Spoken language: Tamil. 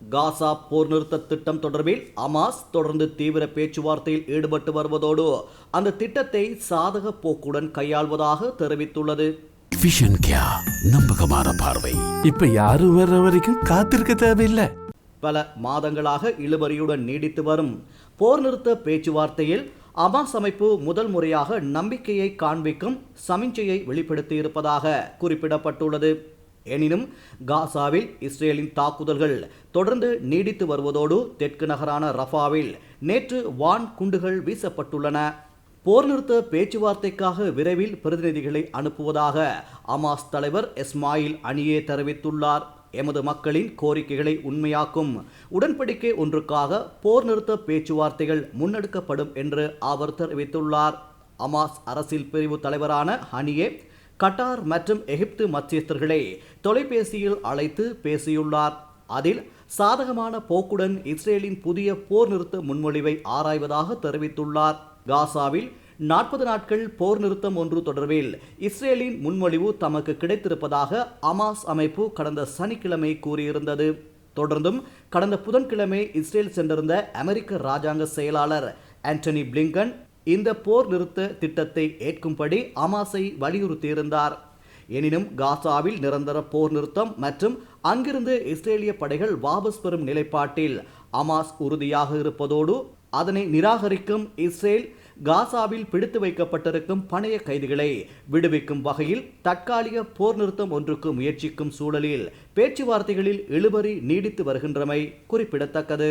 காசா போர் நிறுத்த திட்டம் தொடர்பில் அமாஸ் தொடர்ந்து தீவிர பேச்சுவார்த்தையில் ஈடுபட்டு வருவதோடு அந்த திட்டத்தை சாதக போக்குடன் கையாள்வதாக தெரிவித்துள்ளது. விஷன் கியா நம்பகமான பார்வை. இப்ப யாரும் வர்ற வரைக்கும் காத்திருக்க தேவையில்லை. பல மாதங்களாக இழுபறியுடன் நீடித்து வரும் போர் நிறுத்த பேச்சுவார்த்தையில் அமாஸ் அமைப்பு முதல் முறையாக நம்பிக்கையை காண்பிக்கும் சமிஞ்சையை வெளிப்படுத்தியிருப்பதாக குறிப்பிடப்பட்டுள்ளது. எனினும் காசாவில் இஸ்ரேலின் தாக்குதல்கள் தொடர்ந்து நீடித்து வருவதோடு தெற்கு நகரான ரஃபாவில் நேற்று வான் குண்டுகள் வீசப்பட்டுள்ளன. போர் நிறுத்த பேச்சுவார்த்தைக்காக விரைவில் பிரதிநிதிகளை அனுப்புவதாக அமாஸ் தலைவர் இஸ்மாயில் அணியே தெரிவித்துள்ளார். எமது மக்களின் கோரிக்கைகளை உண்மையாக்கும் உடன்படிக்கை ஒன்றுக்காக போர் நிறுத்த பேச்சுவார்த்தைகள் முன்னெடுக்கப்படும் என்று அவர் தெரிவித்துள்ளார். அமாஸ் அரசியல் பிரிவு தலைவரான ஹனியே கட்டார் மற்றும் எகிப்து மத்தியஸ்தர்களை தொலைபேசியில் அழைத்து பேசியுள்ளார். அதில் சாதகமான போக்குடன் இஸ்ரேலின் புதிய போர் நிறுத்த முன்மொழிவை ஆராய்வதாக தெரிவித்துள்ளார். காசாவில் நாற்பது நாட்கள் போர் நிறுத்தம் ஒன்று தொடர்பில் இஸ்ரேலின் முன்மொழிவு தமக்கு கிடைத்திருப்பதாக அமாஸ் அமைப்பு கடந்த சனிக்கிழமை கூறியிருந்தது. தொடர்ந்தும் கடந்த புதன்கிழமை இஸ்ரேல் சென்றிருந்த அமெரிக்க ராஜாங்க செயலாளர் ஆண்டனி பிளிங்கன் இந்த போர் நிறுத்த திட்டத்தை ஏற்கும்படி அமாஸை வலியுறுத்தியிருந்தார். எனினும் காசாவில் நிரந்தர போர் நிறுத்தம் மற்றும் அங்கிருந்து இஸ்ரேலிய படைகள் வாபஸ் பெறும் நிலைப்பாட்டில் அமாஸ் உறுதியாக இருப்பதோடு அதனை நிராகரிக்கும் இஸ்ரேல் காசாவில் பிடித்து வைக்கப்பட்டிருக்கும் பணைய கைதிகளை விடுவிக்கும் வகையில் தற்காலிக போர் நிறுத்தம் ஒன்றுக்கு முயற்சிக்கும் சூழலில் பேச்சுவார்த்தைகளில் இழுபறி நீடித்து வருகின்றமை குறிப்பிடத்தக்கது.